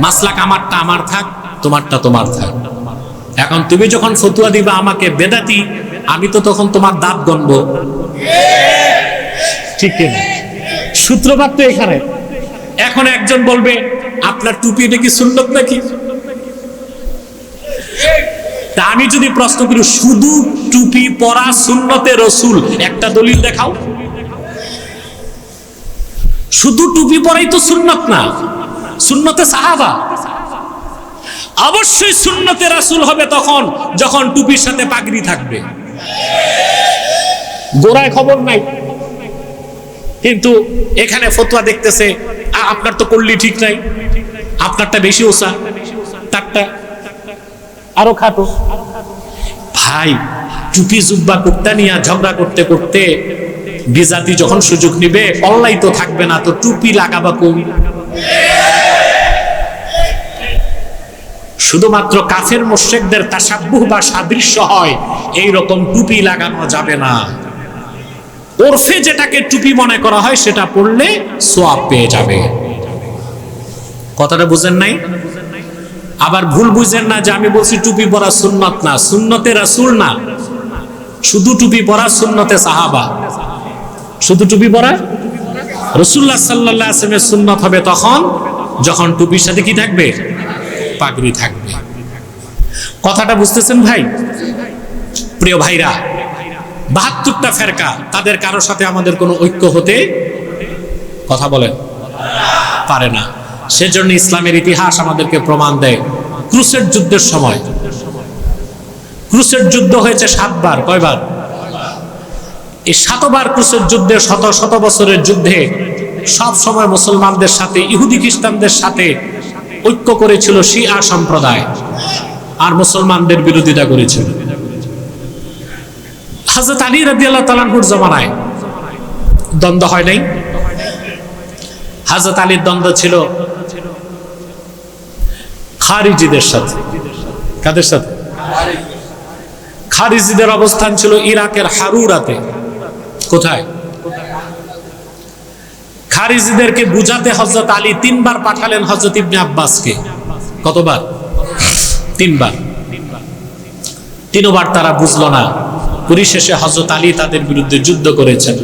Maslak আমারটা আমার থাক, তোমারটা তোমার থাক। এখন তুমি যখন ফতুয়া দিবা আমাকে, বেদাতি, আমি তো তখন তোমার দাঁত গণব। ঠিক কিনা? সূত্রপাত তো এখানে। এখন একজন বলবে, আপনার টুপি এটা কি নাকি? তা আমি যদি প্রশ্ন করি, শুধু টুপি পরা সুন্নতে রসুল, একটা দলিল দেখাও? শুধু টুপি পরাই তো সুন্নত না। সুন্নতে সাহাবা। অবশ্যই সুন্নতে রাসুল হবে তখন, যখন টুপির সাথে পাগড়ি থাকবে। গোড়ায় খবর নাই। কিন্তু এখানে ফতোয়া দেখতেছে আপনার তো করলি ঠিক নাই। আপনারটা বেশি ওসা, তারটা আরও খাটো। ভাই, টুপি জুব্বা কুর্তা নিয়ে ঝগড়া করতে করতে বিজাতি যখন সুযোগ নিবে কল্লাই তো থাকবে না, তো টুপি লাগাবা কম শুধুমাত্র কাফের মোশেকদের তাসাব্বুহ বা সাদৃশ্য হয় এই রকম টুপি লাগানো যাবে না। ওরফে যেটাকে টুপি মনে করা হয়, সেটা পড়লে সোয়াব পেয়ে যাবে। কথাটা বুঝেন নাই? আবার ভুল বুঝেন না যে আমি বলছি টুপি পরা সুন্নত না। সুন্নতে রাসূল না। শুধু টুপি পরা সুন্নতে সাহাবা। শুধু টুপি পরা? রসুল্লাহ সাল্লাহ আসলামের সুন্নত হবে তখন, যখন টুপির সাথে কি থাকবে? পাগড়ি থাকবে। কথাটা বুঝতেছেন ভাই? প্রিয় ভাইরা, বাহাত্তরটা ফেরকা, তাদের কারোর সাথে আমাদের কোনো ঐক্য হতে কথা বলেন। পারে না। সেজন্য ইসলামের ইতিহাস আমাদেরকে প্রমাণ দেয়। ক্রুসের যুদ্ধের সময়। ক্রুসের যুদ্ধ হয়েছে সাতবার, কয়বার? এই সাতবার ক্রুসের যুদ্ধে শত শত বছরের যুদ্ধে সব সময় মুসলমানদের সাথে, ইহুদি খ্রিস্টানদের সাথে ঐক্য করেছিল শিয়া সম্প্রদায় আর মুসলমানদের বিরোধিতা করেছিল। হাজরত আলী রাদি আল্লাহ তালানহুর জমানায় দ্বন্দ্ব হয় নাই। হাজরত আলীর দ্বন্দ্ব ছিল খারিজিদের সাথে। কাদের সাথে? খারিজিদের অবস্থান ছিল ইরাকের হারুরাতে। কোথায়? খারিজিদেরকে বুঝাতে হজরত আলী তিনবার পাঠালেন হজরত ইবনে আব্বাসকে। কতবার? তিনবার। তিনবার তারা বুঝলো না। পরিশেষে হজরত আলী তাদের বিরুদ্ধে যুদ্ধ করেছেন।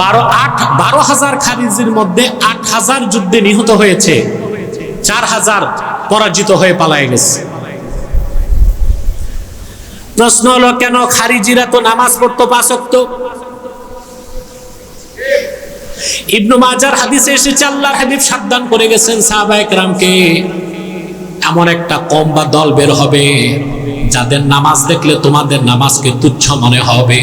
বারো আট, বারো হাজার খারিজির মধ্যে আট হাজার যুদ্ধে নিহত হয়েছে। চার হাজার পরাজিত হয়ে পালায় গেছে। প্রশ্ন হলো, কেন খারিজিরা তো নামাজ পড়তো পাঁচক্ত ইবনু মাজার হাদিসে এসেছে, আল্লাহর হাবিব সাবধান করে গেছেন সাহাবা একরামকে এমন একটা কম বা দল বের হবে, যাদের নামাজ দেখলে তোমাদের নামাজকে তুচ্ছ মনে হবে,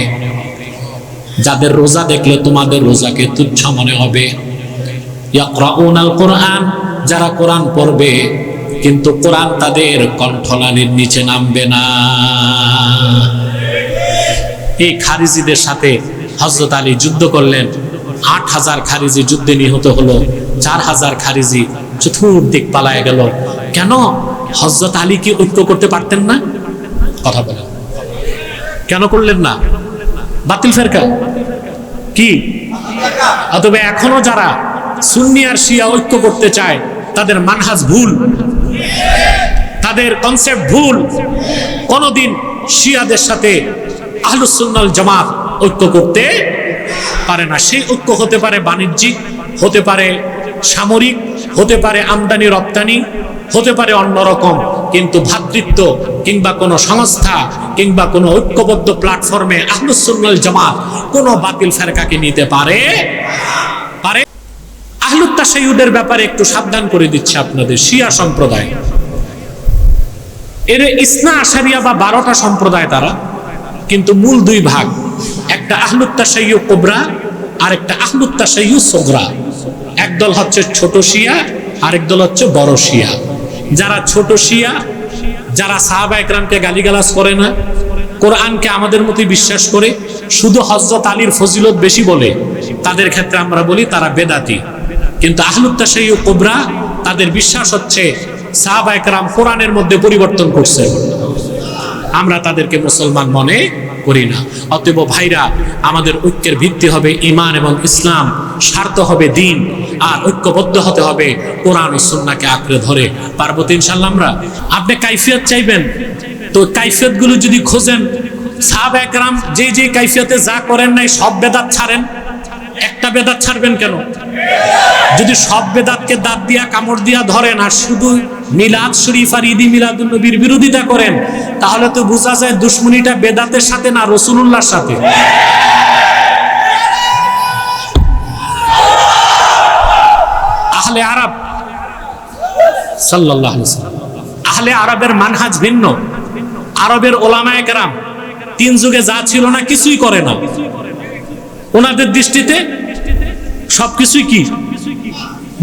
যাদের রোজা দেখলে তোমাদের রোজাকে তুচ্ছ মনে হবে। কোরআন যারা কোরআন পড়বে, কিন্তু কোরআন তাদের কণ্ঠলানির নিচে নামবে না। এই খারিজিদের সাথে হজরত আলী যুদ্ধ করলেন। আট হাজার খারিজি যুদ্ধে নিহত হলো, চার হাজার খারিজি চতুর্দিক পালায় গেল। কেন? হজরত আলী কি ঐক্য করতে পারতেন না? কথা বলেন। কেন করলেন না? বাতিল ফেরকা। কি? অথবা এখনও যারা সুন্নি আর শিয়া ঐক্য করতে চায়, তাদের মানহাজ ভুল। তাদের কনসেপ্ট ভুল। কোনদিন শিয়াদের সাথে আহলুসুন্নাল জামাত ঐক্য করতে পারে না। সেই ঐক্য হতে পারে বাণিজ্যিক, হতে পারে সামরিক, হতে পারে আমদানি, রপ্তানি, হতে পারে অন্যরকম কিন্তু ভ্রাতৃত্ব কিংবা কোনো সংস্থা কিংবা কোনো ঐক্যবদ্ধ প্ল্যাটফর্মে আহলুসুন্নাল জামাত কোনো বাতিল ফেরকাকে নিতে পারে পারে আহলুত তাসাইয়ুদের ব্যাপারে একটু সাবধান করে দিচ্ছে আপনাদের শিয়া সম্প্রদায়। এর ইসনা আশারিয়া বা বারোটা সম্প্রদায় তারা, কিন্তু মূল দুই ভাগ। একটা আহলুত তাসাইয়ু কোবরা আর একটা আহলুত তাসাইয়ু সোগরা। একদল হচ্ছে ছোট শিয়া, আরেক দল হচ্ছে বড় শিয়া। যারা ছোট শিয়া, যারা সাহাবা একরামকে গালিগালাজ করে না, কোরআনকে আমাদের মতোই বিশ্বাস করে, শুধু হজরত আলীর ফজিলত বেশি বলে, তাদের ক্ষেত্রে আমরা বলি তারা বেদাতি। কিন্তু আহলুত তাসাইয়ু কোবরা, তাদের বিশ্বাস হচ্ছে সাহাবা একরাম কোরআনের মধ্যে পরিবর্তন করছে। আমরা তাদেরকে মুসলমান মনে করি না। অতএব ভাইরা, আমাদের ঐক্যের ভিত্তি হবে ইমান এবং ইসলাম, স্বার্থ হবে দিন, আর ঐক্যবদ্ধ হতে হবে কোরআন ও আঁকড়ে ধরে। পার্বতী ইনশাল্লাহ আমরা? আপনি কাইফিয়ত চাইবেন? তো কাইফিয়তগুলো যদি খোঁজেন সাহাব একরাম যে যে কাইফিয়তে যা করেন নাই, সব বেদাত ছাড়েন? একটা বেদাত ছাড়বেন কেন? যদি সব বেদাতকে দাঁত দিয়া কামড় দিয়া ধরেন, আর শুধু মিলাদ শরীফ আর ঈদি মিলাদুল নবীর বিরোধিতা করেন, তাহলে তো বোঝা যায় দুশ্মনীটা বেদাতের সাথে না রসুলুল্লাহর সাথে। আরবের মানহাজ ভিন্ন। আরবের তিন যুগে যা ছিল না কিছুই করে না। ওনাদের দৃষ্টিতে সবকিছুই কি?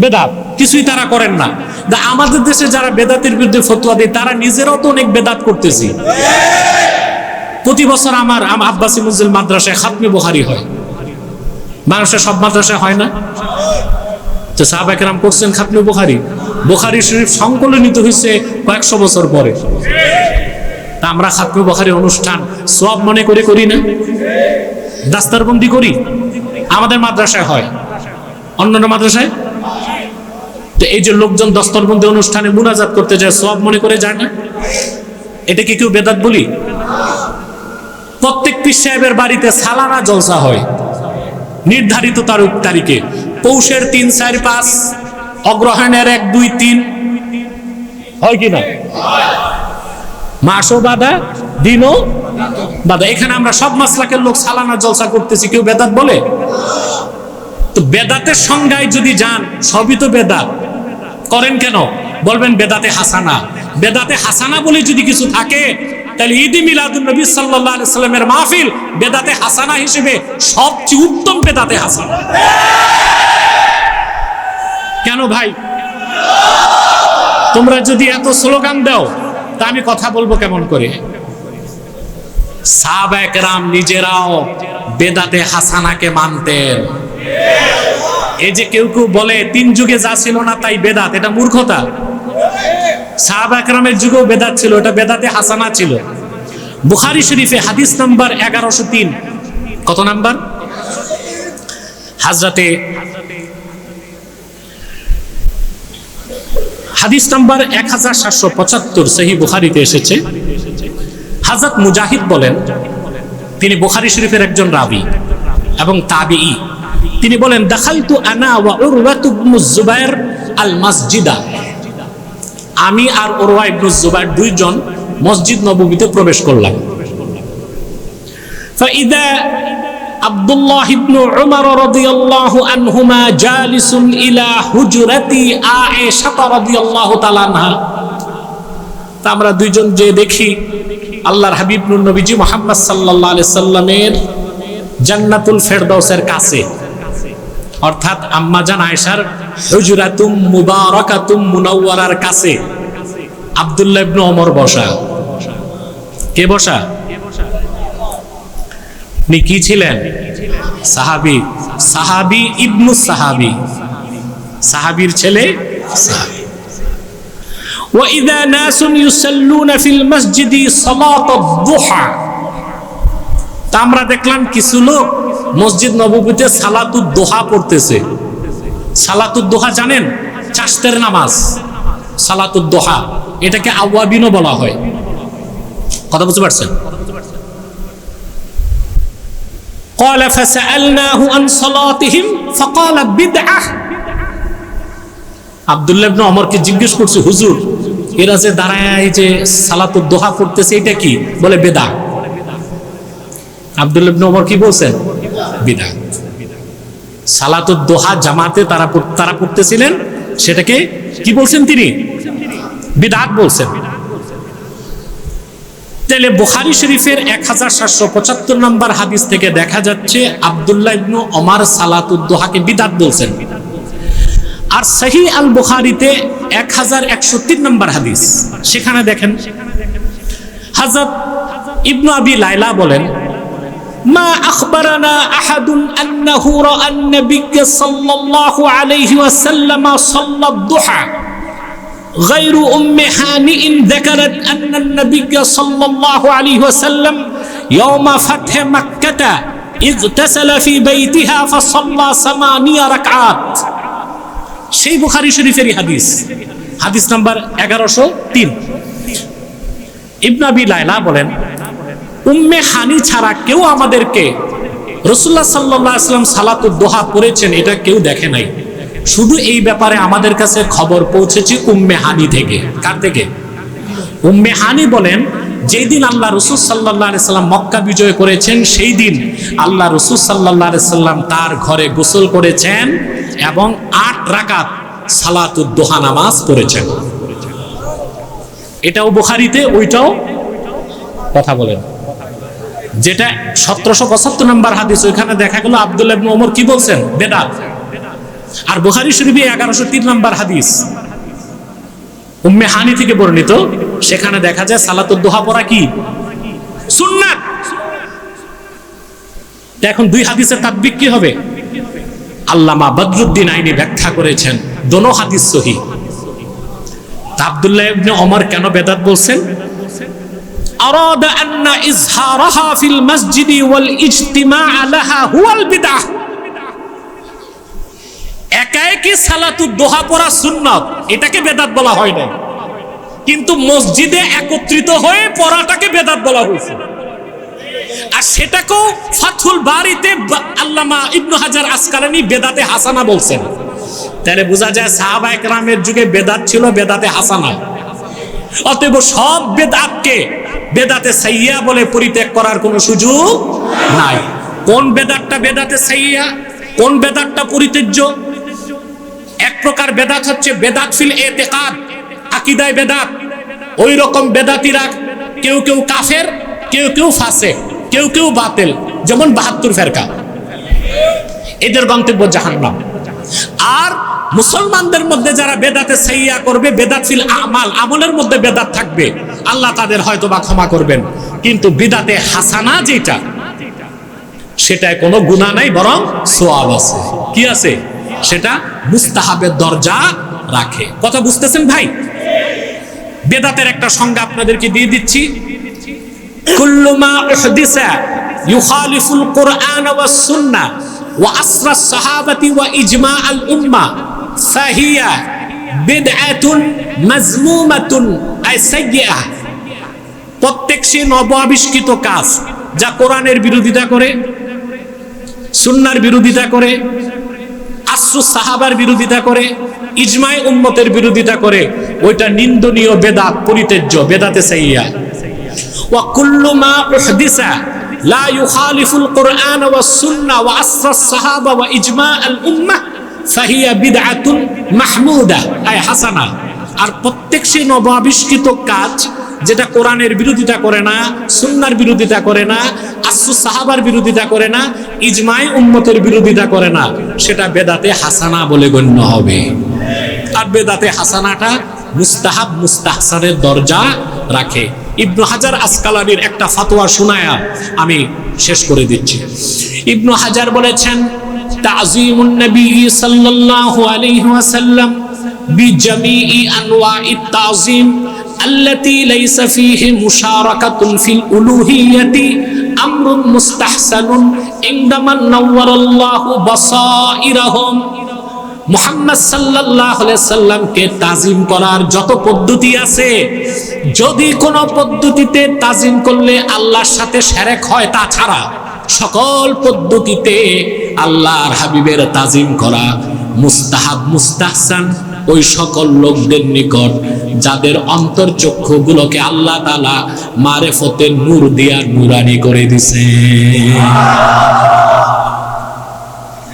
বেদাত, কিছুই তারা করেন না। আমাদের দেশে যারা বেদাতের বিরুদ্ধে ফতুয়া দেয়, তারা নিজেরাও তো অনেক বেদাত করতেছি। প্রতি বছর আমার আম আব্বাসি মুজিল মাদ্রাসায় খাতমে বুখারি হয়। মানুষের সব মাদ্রাসায় হয় না? তো সাহাবাকেরাম করছেন খাতমে বুখারি। বুখারি শরীফ সংকলনিত হয়েছে কয়েকশো বছর পরে। তা আমরা খাতমে বুখারি অনুষ্ঠান সব মনে করে করি না? দাস্তারবন্দি করি? আমাদের মাদ্রাসায় হয়। অন্যান্য মাদ্রাসায়? তো এই যে লোকজন দস্তরবন্দি অনুষ্ঠানে মুনাজাত করতে যায় সব মনে করে যায় না? এটা কি কেউ বেদাত বলি? প্রত্যেক পীর সাহেবের বাড়িতে সালানা জলসা হয়। নির্ধারিত তারিখ তারিখে। পৌষের তিন, চার, পাঁচ, অগ্রহায়ণের এক, দুই, তিন। হয় কি না? মাসও বাধা, দিনও বাধা। এখানে আমরা সব মাসলাকের লোক সালানা জলসা করতেছি, কেউ বেদাত বলে? তো বেদাতের সংজ্ঞায় যদি যান, সবই তো বেদাত। করেন কেন? বলবেন, বেদাতে হাসানা। বেদাতে হাসানা বলে যদি কিছু থাকে, তাহলে ঈদ মিলাদুল নবী আলাইহি সাল্লামের মাহফিল বেদাতে হাসানা হিসেবে সবচেয়ে উত্তম বেদাতে হাসানা। কেন ভাই? তোমরা যদি এত স্লোগান দাও, তা আমি কথা বলব কেমন করে? সাহাবায়ে নিজেরাও বেদাতে হাসানাকে মানতেন। এই যে কেউ কেউ বলে, তিন যুগে যা ছিল না তাই বেদাত। এটা মূর্খতা। সাহাব একরামের যুগেও বেদাত ছিল, এটা বেদাতে হাসানা ছিল। বুখারি শরীফে হাদিস নাম্বার এগারোশো তিন। কত নাম্বার? হাজরাতে হাদিস নাম্বার এক হাজার সাতশো পঁচাত্তর সেহি বুখারিতে এসেছে। হাজরত মুজাহিদ বলেন, তিনি বুখারি শরীফের একজন রাবি এবং তাবিই তিনি বলেন দাখালতু আনা ওয়া উরওয়াতু ইবনু জুবাইর আল মসজিদা আমি আর উরওয়া ইবনু জুবাইর দুইজন মসজিদ নববীতে প্রবেশ করলাম فإذا عبد الله بن عمر رضي الله عنهما جالس إلى حجرة عائشة رضي الله تعالى عنها তা আমরা দুইজন যে দেখি আল্লাহর হাবিব নুর নবীজি মোহাম্মদ সাল্লাল্লাহু আলাইহি সাল্লামের জান্নাতুল ফেরদাউসের কাছে অর্থাৎ আম্মাজান আয়েশার হুজরাতুম মুবারাকাতুম মুনাওয়ারার কাছে আব্দুল্লাহ ইবনে ওমর বসা কে বসা উনি কি ছিলেন সাহাবি সাহাবি ইবনু সাহাবি সাহাবীর ছেলে সাহাবী وإذا ناس يصلون في المسجد صلاة الضحى তা আমরা দেখলাম কিছু লোক মসজিদ নববীতে সালাতুদ দোহা পড়তেছে সালাতুদ দোহা জানেন চাষতের নামাজ সালাতুদ দোহা এটাকে আওয়াবিনও বলা হয় কথা বুঝতে পারছেন قال فسألناه عن صلاتهم فقال بدعة আব্দুল্লাহ ইবনে ওমরকে জিজ্ঞেস করছে হুজুর এরা যে দাঁড়ায় যে সালাতুদ দোহা করতেছে এটা কি বলে বেদা আব্দুল্লাহ ইবনে ওমর কি বলছেন বিদআত সালাতুদ দোহা জামাতে তারা তারা পড়তেছিলেন, সেটাকে কি বলছেন তিনি? বিদআত বলছেন। তাহলে বুখারী শরীফের এক হাজার সাতশো পঁচাত্তর নম্বর হাদিস থেকে দেখা যাচ্ছে আব্দুল্লাহ ইবনু ওমর সালাতুদ দোহাকে বিদাত বলছেন। আর সহি আল বুখারিতে এক হাজার একশো তিন নম্বর হাদিস, সেখানে দেখেন হাজরত ইবনু আবি লাইলা বলেন মা আখবরানা আহাদুন আন্নাহু রাআ النبي صلى الله عليه وسلم صلى الضحى غير أم هانئ ذكرت أن النبي صلى الله عليه وسلم ইয়াউমা ফাতহে মাক্কাতা ইগতাসালা ফি বাইতিহা ফাসাল্লা সামানিয়া রাকাত সেই বুখারী শরীফেরই হাদিস হাদিস নাম্বার এগারোশো তিন ইবনাবি লাইলা বলেন উম্মে হানি ছাড়া কেউ আমাদেরকে রসুল্লাহ সাল্লাহ আসলাম দোহা পড়েছেন, এটা কেউ দেখে নাই। শুধু এই ব্যাপারে আমাদের কাছে খবর পৌঁছেছে উম্মে হানি থেকে। কার থেকে? উম্মে হানি বলেন, যেই দিন আল্লাহ রসুল সাল্লাহ সাল্লাম মক্কা বিজয় করেছেন, সেই দিন আল্লাহ রসুল সাল্লাহ সাল্লাম তার ঘরে গোসল করেছেন এবং আট রাকাত সালাতুর দোহা নামাজ পড়েছেন। এটাও বুখারিতে, ওইটাও কথা বলেন। যেটা সতেরোশো পঁচাত্তর নম্বর হাদিস, ওইখানে দেখা গেল আবদুল্লাহ ওমর কি বলছেন? বেদাত। আর বুখারি শরীফে এগারোশো তিন নম্বর হাদিস। উম্মে হানি থেকে বর্ণিত, সেখানে দেখা যায় সালাতুর দোহা পড়া কি? সুন্নাত। এখন দুই হাদিসের তাৎবিক কি হবে? আল্লামা বদরুদ্দিন আইনি ব্যাখ্যা করেছেন, দোনো হাদিস সহি। আব্দুল্লাহ ইবনে ওমর কেন বেদাত বলছেন? أراد أن إظهارها في المسجد والاجتماع لها هو البدعة একা একই সালাতু দোহা পড়া সুন্নত এটাকে বেদাত বলা হয় না কিন্তু মসজিদে একত্রিত হয়ে পড়াটাকে বেদাত বলা হয়েছে আর সেটাকেও ফাথুল বাড়িতে আল্লামা ইবনু হাজার আসকালানি বেদাতে হাসানা বলছেন তাহলে বোঝা যায় সাহাবা একরামের যুগে বেদাত ছিল বেদাতে হাসানা অতএব সব বেদাতকে বেদাতে সাইয়া বলে পরিত্যাগ করার কোনো সুযোগ নাই। কোন বেদাতটা বেদাতে সাইয়া, কোন বেদাতটা পরিত্যাজ্য? এক প্রকার বেদাত হচ্ছে বেদাত ফিল এতেকাদ, আকিদায় বেদাত। ওই রকম বেদাতিরা কেউ কেউ কাফের, কেউ কেউ ফাসে কেউ কেউ বাতেল, যেমন বাহাত্তর ফেরকা। এদের গন্তব্য জাহান্নাম। আর মুসলমানদের মধ্যে যারা বেদাতে সাইয়া করবে বেদাতফিল আমাল, আমলের মধ্যে বেদাত থাকবে, আল্লাহ তাদের হয়তো বা ক্ষমা করবেন। কিন্তু বিদাতে হাসানা যেটা, সেটায় কোনো গুণা নাই, বরং সোয়াব আছে। কি আছে? সেটা মুস্তাহাবের দরজা রাখে। কথা বুঝতেছেন ভাই? বেদাতের একটা সংজ্ঞা আপনাদেরকে দিয়ে দিচ্ছি। কুল্লু মা উহদিসা ইউখালিফুল কুরআন ওয়াস সুন্নাহ ওয়া আসরা সাহাবাতি ওয়া ইজমা আল উম্মাহ। ফাহিয়া বিদআতুন মাজমুমাতুন, আই সাইয়্যিআহ প্রত্যেক সে নব আবিষ্কৃত কাজ, যা কোরআনের বিরোধিতা করে, সুন্নার বিরোধিতা করে আশ্রু সাহাবার বিরোধিতা করে, ইজমাই উম্মতের বিরোধিতা করে, ওইটা নিন্দনীয় বেদাত, পরিত্যাজ্য, বেদাতে সাইয়া ওয়া কুল্লু মা উহদিসা, লা ইউখালিফুল কুরআন ওয়াস সুন্নাহ ওয়া আসরাস সাহাবা ওয়া ইজমা আল উম্মাহ ফাহিয়া বিদআতুন মাহমুদা। আয় হাসানা, আর প্রত্যেক সেই নব আবিষ্কৃত কাজ যেটা কোরআনের বিরোধিতা করে না, সুন্নার বিরোধিতা করে না, আসু সাহাবার বিরোধিতা করে না ইজমাই উম্মতের বিরোধিতা করে না, সেটা বেদাতে হাসানা বলে গণ্য হবে। আর বেদাতে হাসানাটা মুস্তাহাব মুস্তাহসানের দরজা রাখে। ইবনু হাজার আসকালানির একটা ফাতোয়া শোনায়া আমি শেষ করে দিচ্ছি। ইবনু হাজার বলেছেন তাজিমুন নবী সাল্লাল্লাহু আলাইহি ওয়াসাল্লাম بجميع انواع التعظيم التي ليس فيه مشاركة في الألوهية أمر مستحسن عندما نور الله بصائرهم মোহাম্মদ সাল্লাহ সাল্লামকে তাজিম করার যত পদ্ধতি আছে যদি কোনো পদ্ধতিতে তাজিম করলে আল্লাহর সাথে সেরেক হয় তা ছাড়া সকল পদ্ধতিতে আল্লাহর হাবিবের তাজিম করা মুস্তাহাব মুস্তাহসান ওই সকল লোকদের নিকট যাদের অন্তর্চক্ষু গুলোকে আল্লাহ তালা মারেফতে নূর দিয়া নুরানি করে দিছে।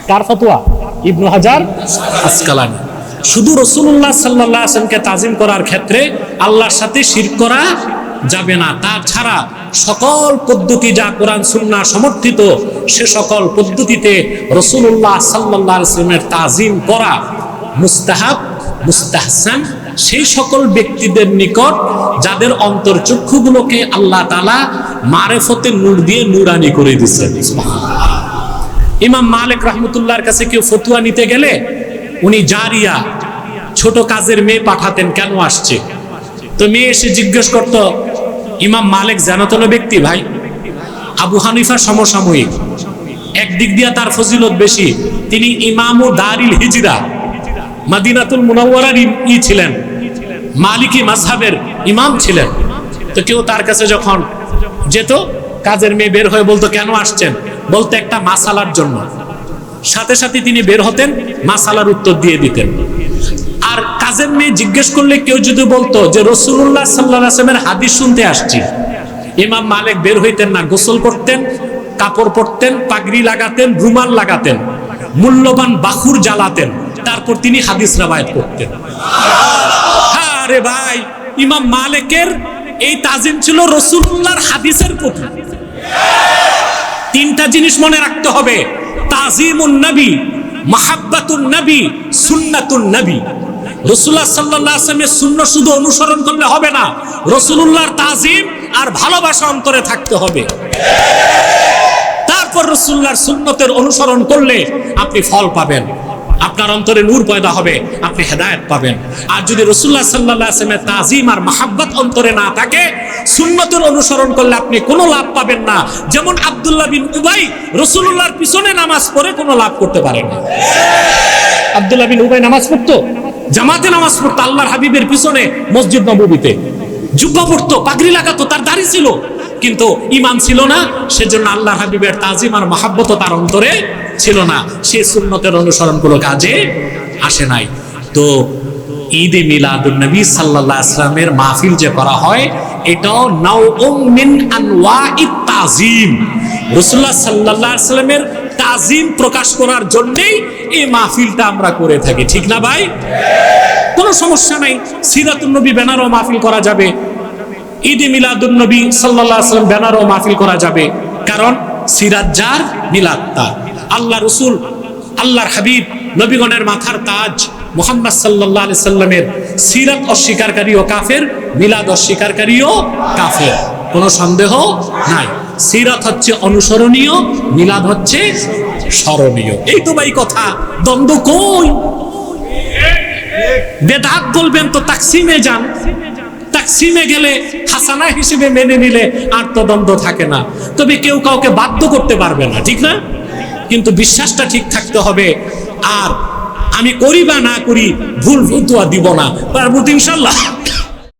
কার ফতোয়া? ইবনু হাজার? আসকালানি। শুধু রসুল্লাহ সাল্লাহ আসলামকে তাজিম করার ক্ষেত্রে আল্লাহর সাথে শির করা যাবে না। তাছাড়া সকল পদ্ধতি যা কোরআন সুন্না সমর্থিত, সে সকল পদ্ধতিতে রসুল্লাহ সাল্লাহ তাজিম করা মুস্তাহাব, মুস্তাহসান, সেই সকল ব্যক্তিদের নিকট যাদের অন্তর্চক্ষুগুলোকে আল্লাহ তালা মারেফতে নূর দিয়ে নুরানি করে দিচ্ছেন ইমাম মালিক রহমতুল্লাহর কাছে কেউ ফতুয়া নিতে গেলে উনি জারিয়া ছোট কাজের মেয়ে পাঠাতেন, কেন আসছে? তো মেয়ে এসে জিজ্ঞেস করত ইমাম মালিক জানাতন ব্যক্তি, ভাই। আবু হানিফা সমসাময়িক। একদিক দিয়ে তার ফজিলত বেশি। তিনি ইমাম ও দারিল হিজরা, মাদিনাতুল মুনাওয়ারার ই ছিলেন। মালিকি মাযহাবের ইমাম ছিলেন। তো কেউ তার কাছে যখন যেত, কাজের মেয়ে বের হয়ে বলতো, কেন আসছেন? বলতে, একটা মাসালার জন্য। সাথে সাথে তিনি বের হতেন, মাসালার উত্তর দিয়ে দিতেন। আর কাজের মেয়ে জিজ্ঞেস করলে কেউ যদি বলতো যে রসুল্লাহ সাল্লাহ আসলামের হাদিস শুনতে আসছি। ইমাম মালিক বের হইতেন না, গোসল করতেন, কাপড় পরতেন, পাগড়ি লাগাতেন, রুমাল লাগাতেন, মূল্যবান বাহুর জ্বালাতেন, তারপর তিনি হাদিস রাবায়াত করতেন। আরে ভাই, ইমাম মালিকের এই তাজিম ছিল রসুল্লাহর হাদিসের প্রতি। তিনটা জিনিস মনে রাখতে হবে, তাজিমুন নবী, মাহাব্বাতুন নবী, সুন্নাতুন নবী। রসুল্লাহ সাল্লাহ শূন্য শুধু অনুসরণ করলে হবে না রসুল্লাহর তাজিম আর ভালোবাসা অন্তরে থাকতে হবে। তারপর রসুল্লাহর সুন্নতের অনুসরণ করলে আপনি ফল পাবেন, আপনার অন্তরে নূর পয়দা হবে, আপনি হেদায়ত পাবেন। আর যদি রসুল্লাহ সাল্লাহ আসলামের তাজিম আর মাহাব্বত অন্তরে না থাকে, সুন্নতের অনুসরণ করলে আপনি কোনো লাভ পাবেন না। যেমন আব্দুল্লাহ বিন উবাই রসুল্লাহর পিছনে নামাজ পড়ে কোনো লাভ করতে পারেন না। আব্দুল্লাহ বিন উবাই নামাজ পড়তো? জামাতে নামাজ পড়তো, আল্লাহর হাবিবের পিছনে মসজিদ নববীতে। জুব্বা পড়তো, পাগড়ি লাগাতো, তার দাড়ি ছিল। কিন্তু ইমান ছিল না, সেজন্য আল্লাহ হাবিবের তাজিম আর মাহাব্বত তার অন্তরে ছিল না। সে সুন্নতের অনুসরণ কোনো কাজে আসে নাই। তো ঈদে মিলাদুন নবী সাল্লাল্লাহু আলাইহি আসলামের মাহফিল যে করা হয়, এটাও নাও মিন আনওয়াইত তাজিম। রাসূলুল্লাহ সাল্লাল্লাহু আলাইহি সাল্লামের তাজিম প্রকাশ করার জন্যই এই মাহফিলটা আমরা করে থাকি। ঠিক না ভাই? কোনো সমস্যা নাই। সিরাতুন নবী ব্যানারও মাহফিল করা যাবে। ঈদে মিলাদুন নবী সাল্লাল্লাহু আলাইহি সাল্লাম ব্যানারও মাহফিল করা যাবে। কারণ সিরাত যার, মিলাদ তার। আল্লাহ রসুল, আল্লাহর হাবিব, নবীগণের মাথার তাজ মোহাম্মদ সাল্লাল্লাহু আলাইহি সাল্লামের সিরাত অস্বীকারী ও কাফের, মিলাদ অস্বীকারী ও কাফের। কোনো সন্দেহ নাই। সিরাত হচ্ছে অনুসরণীয়, মিলাদ হচ্ছে স্মরণীয়। এই তো ভাই কথা, দ্বন্দ্ব কই? বেদাত বলবেন তো তাকসিমে যান। তাকসিমে গেলে হাসানা হিসেবে মেনে নিলে আর তো দ্বন্দ্ব থাকে না। তবে কেউ কাউকে বাধ্য করতে পারবে না, ঠিক না? কিন্তু বিশ্বাসটা ঠিক থাকতে হবে। আর আমি করি বা না করি, ভুল ফতুয়া দিব না। পারব ইনশাল্লাহ।